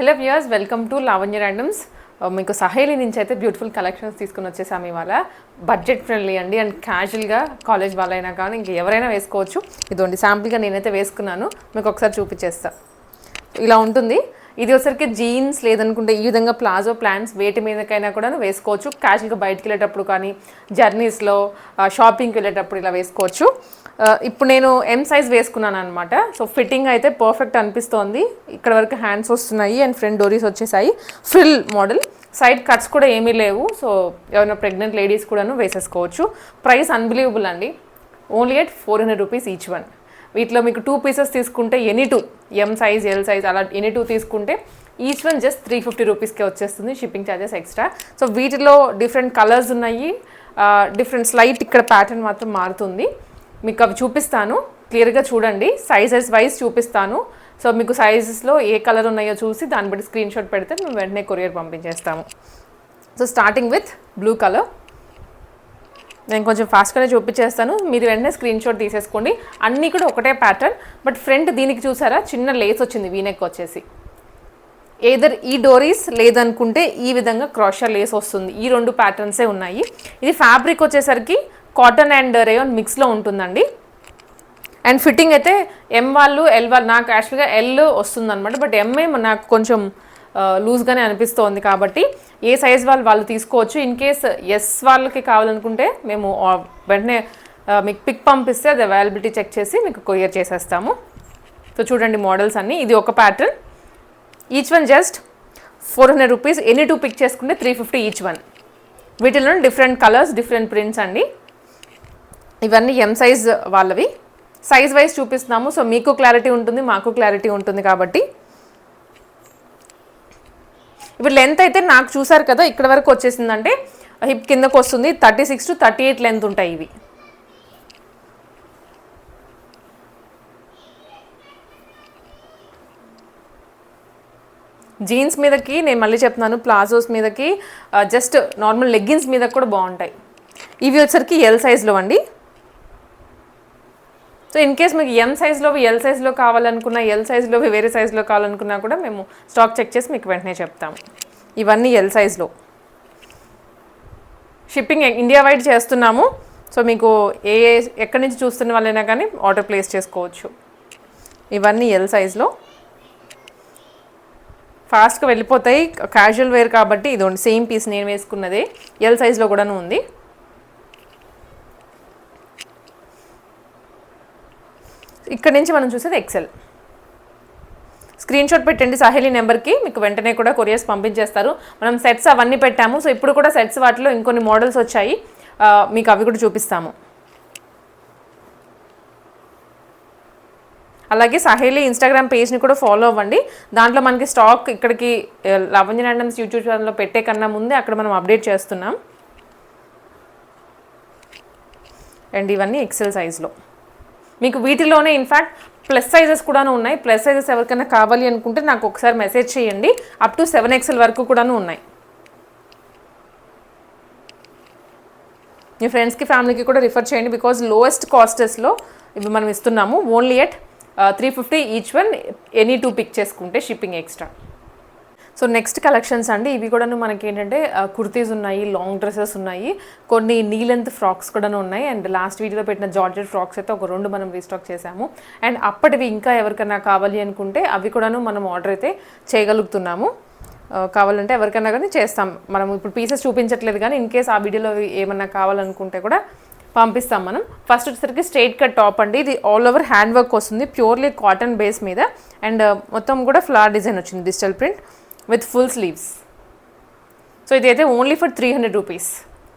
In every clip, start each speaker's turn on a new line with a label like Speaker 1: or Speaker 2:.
Speaker 1: Hello viewers welcome to Lavanya randoms మీకు సహేలి నుంచి అయితే బ్యూటిఫుల్ కలెక్షన్స్ తీసుకుని వచ్చేసాము ఇవాళ. బడ్జెట్ ఫ్రెండ్లీ అండి అండ్ క్యాజువల్గా కాలేజ్ వాళ్ళైనా కానీ ఇంక ఎవరైనా వేసుకోవచ్చు. ఇదిగోండి శాంపుల్గా నేనైతే వేసుకున్నాను. మీకు ఒకసారి చూపించేస్తా. ఇలా ఉంటుంది. ఇది ఒకసారికి జీన్స్ లేదనుకుంటే ఈ విధంగా ప్లాజో ప్లాంట్స్ వేటి మీదకైనా కూడా వేసుకోవచ్చు. క్యాజువల్గా బయటకు వెళ్ళేటప్పుడు కానీ జర్నీస్లో షాపింగ్కి uh, వెళ్ళేటప్పుడు ఇలా వేసుకోవచ్చు. ఇప్పుడు నేను ఎం సైజ్ వేసుకున్నాను అనమాట సో ఫిట్టింగ్ అయితే పర్ఫెక్ట్ అనిపిస్తోంది. ఇక్కడ వరకు హ్యాండ్స్ వస్తున్నాయి అండ్ ఫ్రంట్ డోరీస్ వచ్చేసాయి. ఫ్రిల్ మోడల్ సైడ్ కట్స్ కూడా ఏమీ లేవు. సో ఎవరైనా ప్రెగ్నెంట్ లేడీస్ కూడాను వేసేసుకోవచ్చు. ప్రైస్ అన్బిలీవబుల్ అండి. Only at four hundred rupees each one వీటిలో మీకు టూ పీసెస్ తీసుకుంటే any two M size L size అలా ఎనీ టూ తీసుకుంటే each one just three fifty రూపీస్కే వచ్చేస్తుంది షిప్పింగ్ ఛార్జెస్ ఎక్స్ట్రా సో వీటిలో డిఫరెంట్ కలర్స్ ఉన్నాయి. డిఫరెంట్ స్లైట్ ఇక్కడ ప్యాటర్న్ మాత్రం మారుతుంది. మీకు అవి చూపిస్తాను. క్లియర్గా చూడండి. సైజెస్ వైజ్ చూపిస్తాను. సో మీకు సైజెస్లో ఏ కలర్ ఉన్నాయో చూసి దాన్ని బట్టి స్క్రీన్ షాట్ పెడితే మేము వెంటనే courier పంపించేస్తాము. So starting with blue colour నేను కొంచెం ఫాస్ట్గానే చూపించేస్తాను. మీరు వెంటనే స్క్రీన్ షాట్ తీసేసుకోండి. అన్నీ కూడా ఒకటే ప్యాటర్న్ బట్ ఫ్రంట్ దీనికి చూసారా? చిన్న లేస్ వచ్చింది వీనెక్ వచ్చేసి. ఏదర్ ఈ డోరీస్ లేదనుకుంటే ఈ విధంగా క్రాషా లేస్ వస్తుంది. ఈ రెండు ప్యాటర్న్సే ఉన్నాయి. ఇది ఫ్యాబ్రిక్ వచ్చేసరికి కాటన్ అండ్ రేయోన్ మిక్స్లో ఉంటుందండి. అండ్ ఫిట్టింగ్ అయితే ఎం వాళ్ళు ఎల్ వాళ్ళు నాకు యాక్చువల్గా ఎల్ వస్తుంది అనమాట బట్ ఎంఏ నాకు కొంచెం లూజ్గానే అనిపిస్తోంది కాబట్టి ఏ సైజ్ వాళ్ళు వాళ్ళు తీసుకోవచ్చు. ఇన్ కేస్ ఎస్ వాళ్ళకి కావాలనుకుంటే మేము వెంటనే మీకు పిక్ పంపిస్తే అది అవైలబిలిటీ చెక్ చేసి మీకు కొరియర్ చేసేస్తాము. సో చూడండి మోడల్స్ అన్నీ. ఇది ఒక pattern each one just four hundred rupees any two pick చేసుకుంటే త్రీ ఫిఫ్టీ ఈచ్ వన్ వీటిలో డిఫరెంట్ కలర్స్ డిఫరెంట్ ప్రింట్స్ అండి. ఇవన్నీ ఎం సైజ్ వాళ్ళవి. సైజ్ వైజ్ చూపిస్తున్నాము. సో మీకు క్లారిటీ ఉంటుంది మాకు క్లారిటీ ఉంటుంది కాబట్టి. ఇప్పుడు లెంత్ అయితే నాకు చూసారు కదా ఇక్కడ వరకు వచ్చేసిందంటే హిప్ కిందకు వస్తుంది. Thirty six to thirty eight length ఉంటాయి ఇవి. జీన్స్ మీదకి నేను మళ్ళీ చెప్తున్నాను ప్లాజోస్ మీదకి జస్ట్ నార్మల్ లెగ్గిన్స్ మీద కూడా బాగుంటాయి. ఇవి వచ్చరికి ఎల్ సైజ్లో అండి. సో ఇన్ కేస్ మీకు ఎం సైజ్లో ఎల్ సైజ్లో కావాలనుకున్నా ఎల్ సైజ్లో వేరే సైజ్లో కావాలనుకున్నా కూడా మేము స్టాక్ చెక్ చేసి మీకు వెంటనే చెప్తాము. ఇవన్నీ ఎల్ సైజ్లో షిప్పింగ్ ఇండియా వైడ్ చేస్తున్నాము. సో మీకు ఏ ఎక్కడి నుంచి చూస్తున్న వాళ్ళైనా కానీ ఆర్డర్ ప్లేస్ చేసుకోవచ్చు. ఇవన్నీ ఎల్ సైజ్లో ఫాస్ట్గా వెళ్ళిపోతాయి. క్యాజువల్ వేర్ కాబట్టి ఇది సేమ్ పీస్ నేను వేసుకున్నదే. ఎల్ సైజ్లో కూడాను ఉంది. ఇక్కడ నుంచి మనం చూసేది ఎక్సెల్ స్క్రీన్ షాట్ పెట్టండి సాహెలీ నెంబర్కి మీకు వెంటనే కూడా కొరియర్స్ పంపించేస్తారు. మనం సెట్స్ అవన్నీ పెట్టాము సో ఇప్పుడు కూడా సెట్స్ వాటిలో ఇంకొన్ని మోడల్స్ వచ్చాయి. మీకు అవి కూడా చూపిస్తాము. అలాగే సహేలీ ఇన్స్టాగ్రామ్ పేజ్ని కూడా ఫాలో అవ్వండి. దాంట్లో మనకి స్టాక్ ఇక్కడికి లవంజన్ అండమ్స్ యూట్యూబ్ ఛానల్లో పెట్టే కన్నా ముందే అక్కడ మనం అప్డేట్ చేస్తున్నాం. అండ్ ఇవన్నీ ఎక్సెల్ సైజ్లో మీకు వీటిలోనే ఇన్ఫ్యాక్ట్ ప్లస్ సైజెస్ కూడాను ఉన్నాయి. ప్లస్ సైజెస్ ఎవరికైనా కావాలి అనుకుంటే నాకు ఒకసారి మెసేజ్ చేయండి. అప్ టు సెవెన్ ఎక్స్ఎల్ వరకు కూడాను ఉన్నాయి. మీ ఫ్రెండ్స్కి ఫ్యామిలీకి కూడా రిఫర్ చేయండి. బికాజ్ లోయెస్ట్ కాస్టెస్లో ఇవి మనం ఇస్తున్నాము. Only at three fifty each one any two pick చేసుకుంటే shipping extra so next collections అండి ఇవి కూడాను మనకి ఏంటంటే కుర్తీస్ ఉన్నాయి లాంగ్ డ్రెస్సెస్ ఉన్నాయి కొన్ని నీ లెంత్ ఫ్రాక్స్ కూడాను ఉన్నాయి అండ్ లాస్ట్ వీడియోలో పెట్టిన జార్జెట్ ఫ్రాక్స్ అయితే ఒక రెండు మనం రీస్టాక్ చేసాము అండ్ అప్పటివి ఇంకా ఎవరికైనా కావాలి అనుకుంటే అవి కూడాను మనం ఆర్డర్ అయితే చేయగలుగుతున్నాము. కావాలంటే ఎవరికైనా కానీ చేస్తాం. మనం ఇప్పుడు పీసెస్ చూపించట్లేదు కానీ ఇన్ కేస్ ఆ వీడియోలో ఏమన్నా కావాలనుకుంటే కూడా పంపిస్తాం మనం. ఫస్ట్ వచ్చేసరికి స్ట్రైట్ కట్ టాప్ అండి. ఇది ఆల్ ఓవర్ హ్యాండ్ వర్క్ వస్తుంది ప్యూర్లీ కాటన్ బేస్ మీద. అండ్ మొత్తం కూడా ఫ్లవర్ డిజైన్ వచ్చింది digital print with full sleeves so ఇదైతే only for three hundred rupees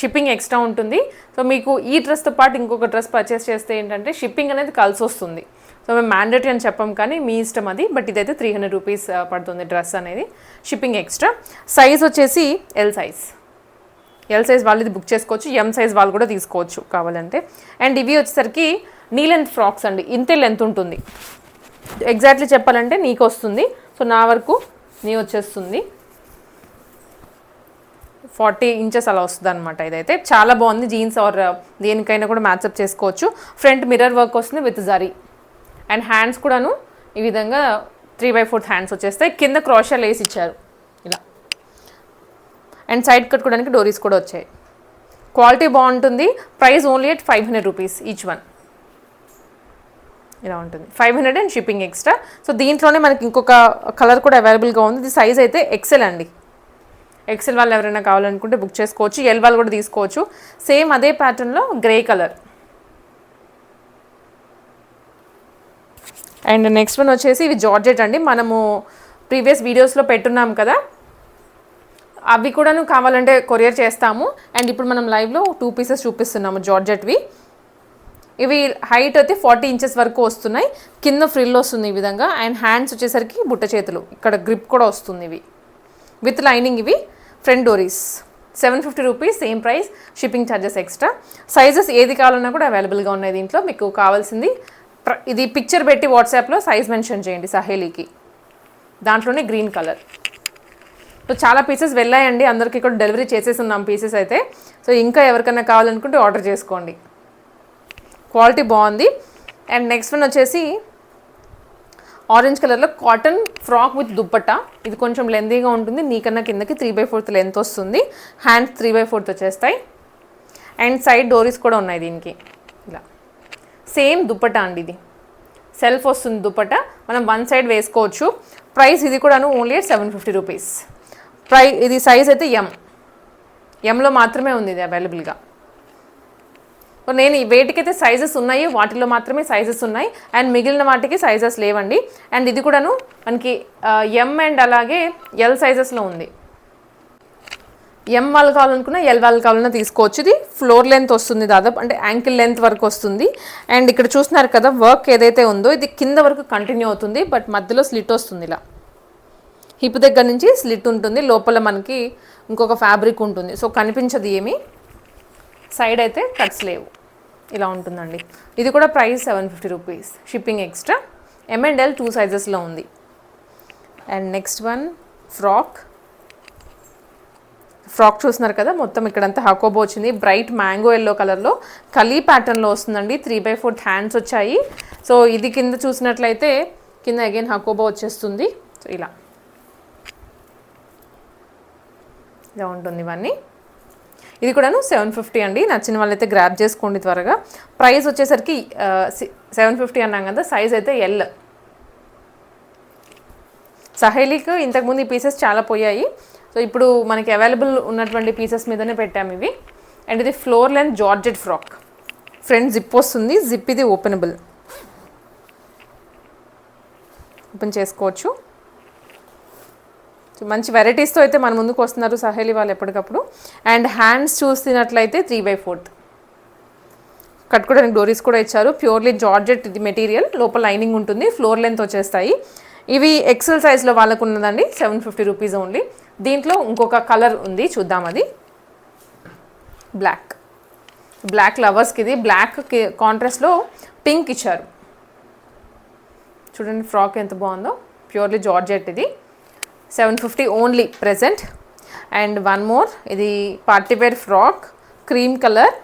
Speaker 1: shipping extra ఉంటుంది. సో మీకు ఈ డ్రెస్తో పాటు ఇంకొక డ్రెస్ పర్చేస్ చేస్తే ఏంటంటే షిప్పింగ్ అనేది కలిసి వస్తుంది. సో మేము మ్యాండేటరీ అని చెప్పం కానీ మీ ఇష్టం అది. బట్ ఇదైతే త్రీ హండ్రెడ్ రూపీస్ పడుతుంది డ్రెస్ అనేది. షిప్పింగ్ ఎక్స్ట్రా సైజ్ వచ్చేసి ఎల్ సైజ్ ఎల్ సైజ్ వాళ్ళు ఇది బుక్ చేసుకోవచ్చు. ఎం సైజ్ వాళ్ళు కూడా తీసుకోవచ్చు కావాలంటే. అండ్ ఇవి వచ్చేసరికి నీ లెంత్ ఫ్రాక్స్ అండి. ఇంతే లెంత్ ఉంటుంది. ఎగ్జాక్ట్లీ చెప్పాలంటే నీకు వస్తుంది. సో నా వరకు నీ వచ్చేస్తుంది. ఫార్టీ ఇంచెస్ అలా వస్తుంది అనమాట ఇదైతే. చాలా బాగుంది జీన్స్ ఆర్ uh, దేనికైనా కూడా మ్యాచప్ చేసుకోవచ్చు. ఫ్రంట్ మిర్రర్ వర్క్ వస్తుంది విత్ జరీ అండ్ హ్యాండ్స్ కూడాను ఈ విధంగా త్రీ బై ఫోర్త్ హ్యాండ్స్ వచ్చేస్తాయి. కింద క్రోషా లేస్ ఇచ్చారు. ఇలా. అండ్ సైడ్ కట్టుకోవడానికి డోరీస్ కూడా వచ్చాయి. క్వాలిటీ బాగుంటుంది. Price only at five hundred rupees each one ఇలా ఉంటుంది. Five hundred and shipping extra so దీంట్లోనే మనకి ఇంకొక కలర్ కూడా అవైలబుల్గా ఉంది. ఇది సైజ్ అయితే ఎక్సెల్ అండి. ఎక్సెల్ వాళ్ళు ఎవరైనా కావాలనుకుంటే బుక్ చేసుకోవచ్చు. ఎల్ వాళ్ళు కూడా తీసుకోవచ్చు. సేమ్ అదే ప్యాటర్న్లో grey colour and next one వచ్చేసి ఇవి జార్జెట్ అండి. మనము ప్రీవియస్ వీడియోస్లో పెట్టున్నాం కదా. అవి కూడాను కావాలంటే కొరియర్ చేస్తాము. అండ్ ఇప్పుడు మనం లైవ్లో టూ పీసెస్ చూపిస్తున్నాము జార్జెట్వి ఇవి హైట్ అయితే ఫార్టీ ఇంచెస్ వరకు వస్తున్నాయి. కింద ఫ్రిల్ వస్తుంది ఈ విధంగా. అండ్ హ్యాండ్స్ వచ్చేసరికి బుట్ట చేతులు. ఇక్కడ గ్రిప్ కూడా వస్తుంది ఇవి. విత్ లైనింగ్ ఇవి. Front doris seven fifty rupees same price shipping charges extra sizes ఏది కావాలన్నా కూడా అవైలబుల్గా ఉన్నాయి దీంట్లో. మీకు కావాల్సింది ఇది పిక్చర్ పెట్టి వాట్సాప్లో సైజ్ మెన్షన్ చేయండి సహేలీకి. దాంట్లోనే గ్రీన్ కలర్ సో చాలా పీసెస్ వెళ్ళాయండి. అందరికీ కూడా డెలివరీ చేసేసి ఉన్నాం పీసెస్ అయితే. సో ఇంకా ఎవరికైనా కావాలనుకుంటే ఆర్డర్ చేసుకోండి. క్వాలిటీ బాగుంది. అండ్ నెక్స్ట్ వన్ వచ్చేసి ఆరెంజ్ కలర్లో కాటన్ ఫ్రాక్ విత్ దుప్పట ఇది కొంచెం లెందీగా ఉంటుంది. నీకన్నా కిందకి త్రీ బై ఫోర్త్ లెంత్ వస్తుంది. హ్యాండ్స్ త్రీ బై ఫోర్త్ వచ్చేస్తాయి. అండ్ సైడ్ డోరీస్ కూడా ఉన్నాయి దీనికి. ఇలా. సేమ్ దుప్పట అండి ఇది. సెల్ఫ్ వస్తుంది దుప్పట మనం వన్ సైడ్ వేసుకోవచ్చు. ప్రైస్ ఇది కూడాను ఓన్లీ సెవెన్ ఫిఫ్టీ రూపీస్ ప్రై ఇది సైజ్ అయితే ఎం ఎంలో మాత్రమే ఉంది ఇది అవైలబుల్గా నేను ఈ వేటికైతే సైజెస్ ఉన్నాయి వాటిలో మాత్రమే సైజెస్ ఉన్నాయి. అండ్ మిగిలిన వాటికి సైజెస్ లేవండి. అండ్ ఇది కూడాను మనకి ఎం అండ్ అలాగే ఎల్ సైజెస్లో ఉంది. ఎం వాళ్ళు కావాలనుకున్నా ఎల్ వాళ్ళు కావాలన్నా తీసుకోవచ్చు. ఇది ఫ్లోర్ లెంత్ వస్తుంది దాదాపు అంటే యాంకిల్ లెంత్ వరకు వస్తుంది. అండ్ ఇక్కడ చూస్తున్నారు కదా వర్క్ ఏదైతే ఉందో ఇది కింద వరకు కంటిన్యూ అవుతుంది బట్ మధ్యలో స్లిట్ వస్తుంది ఇలా. హిప్ దగ్గర నుంచి స్లిట్ ఉంటుంది లోపల మనకి ఇంకొక ఫ్యాబ్రిక్ ఉంటుంది. సో కనిపించదు ఏమి. సైడ్ అయితే కట్స్ లేవు. ఇలా ఉంటుందండి. ఇది కూడా price seven fifty rupees. Shipping extra M and L two సైజెస్లో ఉంది. And next one frock frock చూస్తున్నారు కదా మొత్తం ఇక్కడంతా హకోబో వచ్చింది. బ్రైట్ మ్యాంగో ఎల్లో కలర్లో కలీ ప్యాటర్న్లో వస్తుందండి. త్రీ బై ఫోర్ హ్యాండ్స్ వచ్చాయి. సో ఇది కింద చూసినట్లయితే కింద అగైన్ హకోబో వచ్చేస్తుంది. సో ఇలా. ఇలా ఉంటుంది ఇవన్నీ. ఇది కూడాను సెవెన్ ఫిఫ్టీ అండి. నచ్చిన వాళ్ళైతే గ్రాప్ చేసుకోండి త్వరగా. ప్రైస్ వచ్చేసరికి సెవెన్ ఫిఫ్టీ అన్నాం కదా సైజ్ అయితే ఎల్ సహేలీకి ఇంతకుముందు ఈ పీసెస్ చాలా పోయాయి. సో ఇప్పుడు మనకి అవైలబుల్ ఉన్నటువంటి పీసెస్ మీదనే పెట్టాము ఇవి. అండ్ ఇది floor length georgette frock front zip వస్తుంది. జిప్ ఇది ఓపెనబుల్ ఓపెన్ చేసుకోవచ్చు. మంచి వెరైటీస్తో అయితే మన ముందుకు వస్తున్నారు సహేలి వాళ్ళు ఎప్పటికప్పుడు. అండ్ హ్యాండ్స్ చూసినట్లయితే త్రీ బై ఫోర్త్ కట్టుకోవడానికి డోరీస్ కూడా ఇచ్చారు. ప్యూర్లీ జార్జెట్ ఇది మెటీరియల్ లోపల లైనింగ్ ఉంటుంది ఫ్లోర్ లెంత్ వచ్చేస్తాయి. ఇవి ఎక్సెల్ సైజ్లో వాళ్ళకు ఉన్నదండి సెవెన్ ఫిఫ్టీ రూపీస్ ఓన్లీ దీంట్లో ఇంకొక కలర్ ఉంది చూద్దాం అది. బ్లాక్ బ్లాక్ లవర్స్కి ఇది బ్లాక్ కాంట్రాస్ట్లో పింక్ ఇచ్చారు. చూడండి ఫ్రాక్ ఎంత బాగుందో. ప్యూర్లీ జార్జెట్ ఇది. Seven fifty only present and one more ఇది party wear frock cream colour.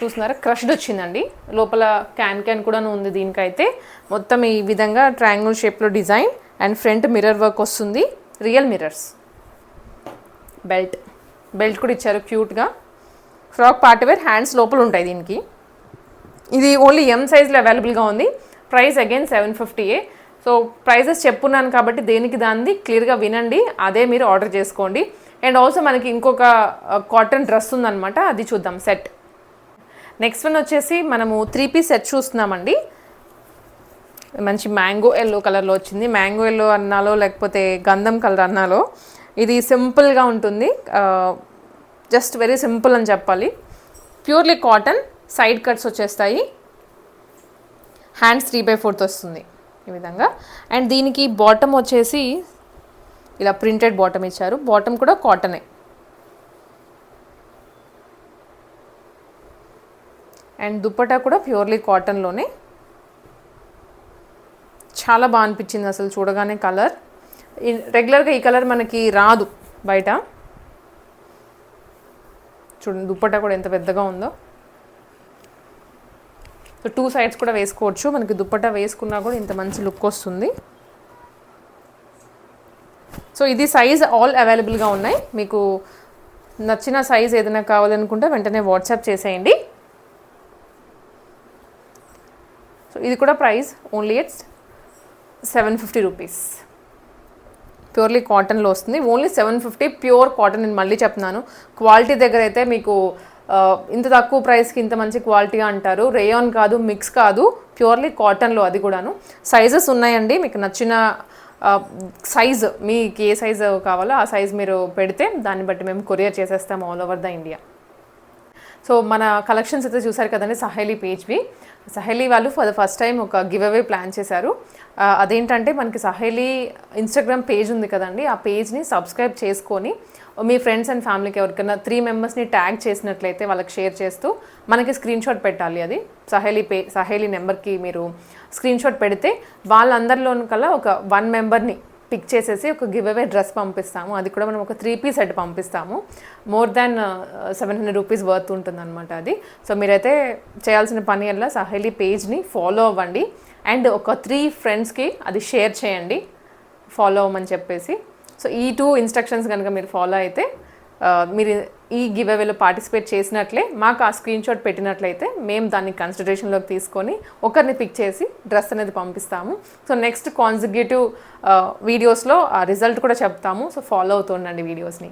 Speaker 1: చూస్తున్నారా? క్రష్డ్ వచ్చిందండి. లోపల క్యాన్ క్యాన్ కూడా ఉంది దీనికైతే. మొత్తం ఈ విధంగా ట్రయాంగిల్ షేప్లో design and front mirror work వస్తుంది. Real mirrors. బెల్ట్. బెల్ట్ కూడా ఇచ్చారు క్యూట్గా. ఫ్రాక్ పార్టీ వేర్ హ్యాండ్స్ లోపల ఉంటాయి దీనికి. ఇది ఓన్లీ ఎం సైజ్లో అవైలబుల్గా ఉంది. ప్రైస్ అగైన్ సెవెన్ ఫిఫ్టీయే సో ప్రైజెస్ చెప్పున్నాను కాబట్టి దేనికి దాన్ని క్లియర్గా వినండి అదే మీరు ఆర్డర్ చేసుకోండి. అండ్ ఆల్సో మనకి ఇంకొక కాటన్ డ్రెస్ ఉందన్నమాట అది చూద్దాం సెట్ నెక్స్ట్ వన్ వచ్చేసి మనము త్రీ పీస్ సెట్ చూస్తున్నామండి. మంచి మ్యాంగో ఎల్లో కలర్లో వచ్చింది. మ్యాంగో ఎల్లో అన్నాలో లేకపోతే గంధం కలర్ అన్నాలో ఇది సింపుల్గా ఉంటుంది. జస్ట్ వెరీ సింపుల్ అని చెప్పాలి. ప్యూర్లీ కాటన్ సైడ్ కట్స్ వచ్చేస్తాయి. హ్యాండ్స్ త్రీ బై ఫోర్త్ వస్తుంది. ఈ విధంగా. అండ్ దీనికి బాటమ్ వచ్చేసి ఇలా ప్రింటెడ్ బాటమ్ ఇచ్చారు. బాటమ్ కూడా కాటనే. అండ్ దుప్పటా కూడా ప్యూర్లీ కాటన్లోనే. చాలా బాగా అనిపించింది అసలు చూడగానే కలర్. రెగ్యులర్గా ఈ కలర్ మనకి రాదు బయట. చూడండి దుప్పటా కూడా ఎంత పెద్దగా ఉందో. సో టూ సైడ్స్ కూడా వేసుకోవచ్చు. మనకి దుప్పటా వేసుకున్నా కూడా ఇంత మంచి లుక్ వస్తుంది. సో ఇది సైజ్ ఆల్ అవైలబుల్గా ఉన్నాయి. మీకు నచ్చిన సైజ్ ఏదైనా కావాలనుకుంటే వెంటనే వాట్సాప్ చేసేయండి. సో ఇది కూడా price only it's seven fifty rupees purely కాటన్లో వస్తుంది. Only seven fifty pure cotton నేను మళ్ళీ చెప్తున్నాను. క్వాలిటీ దగ్గర అయితే మీకు ఇంత తక్కువ ప్రైస్కి ఇంత మంచి క్వాలిటీ అంటారు. రేయాన్ కాదు మిక్స్ కాదు ప్యూర్లీ కాటన్లో అది కూడాను. సైజెస్ ఉన్నాయండి మీకు నచ్చిన సైజ్ మీకు ఏ సైజ్ కావాలో ఆ సైజ్ మీరు పెడితే దాన్ని బట్టి మేము కొరియర్ చేసేస్తాం all over the India. So మన కలెక్షన్స్ అయితే చూసారు కదండి సహేలీ పేజ్వి సహేలీ వాళ్ళు ఫర్ ద ఫస్ట్ టైం ఒక గివ్ అవే ప్లాన్ చేశారు. అదేంటంటే మనకి సహేలీ ఇన్స్టాగ్రామ్ పేజ్ ఉంది కదండి ఆ పేజ్ని సబ్స్క్రైబ్ చేసుకొని మీ ఫ్రెండ్స్ అండ్ ఫ్యామిలీకి ఎవరికైనా త్రీ మెంబర్స్ని ట్యాగ్ చేసినట్లయితే వాళ్ళకి షేర్ చేస్తూ మనకి స్క్రీన్ షాట్ పెట్టాలి అది. సహేలీ పే సహేలీ నెంబర్కి మీరు స్క్రీన్ షాట్ పెడితే వాళ్ళందరిలోని కల్లా ఒక వన్ మెంబర్ని పిక్ చేసేసి ఒక గివ్ అవే డ్రెస్ పంపిస్తాము. అది కూడా మనం ఒక త్రీ పీస్ సెట్ పంపిస్తాము. More than seven hundred rupees worth ఉంటుంది అనమాట అది. సో మీరైతే చేయాల్సిన పని వల్ల సహేలీ పేజ్ని ఫాలో అవ్వండి. అండ్ ఒక త్రీ ఫ్రెండ్స్కి అది షేర్ చేయండి. ఫాలో అవ్వమని చెప్పేసి. సో ఈ టూ ఇన్స్ట్రక్షన్స్ కనుక మీరు ఫాలో అయితే మీరు ఈ గివ్ అవేలో పార్టిసిపేట్ చేసినట్లే మాకు ఆ స్క్రీన్ షాట్ పెట్టినట్లయితే మేము దాన్ని కన్సిడరేషన్లోకి తీసుకొని ఒకరిని పిక్ చేసి డ్రెస్ అనేది పంపిస్తాము. సో నెక్స్ట్ కాన్సిక్యూటివ్ వీడియోస్లో ఆ రిజల్ట్ కూడా చెప్తాము. సో ఫాలో అవుతుండండి వీడియోస్ని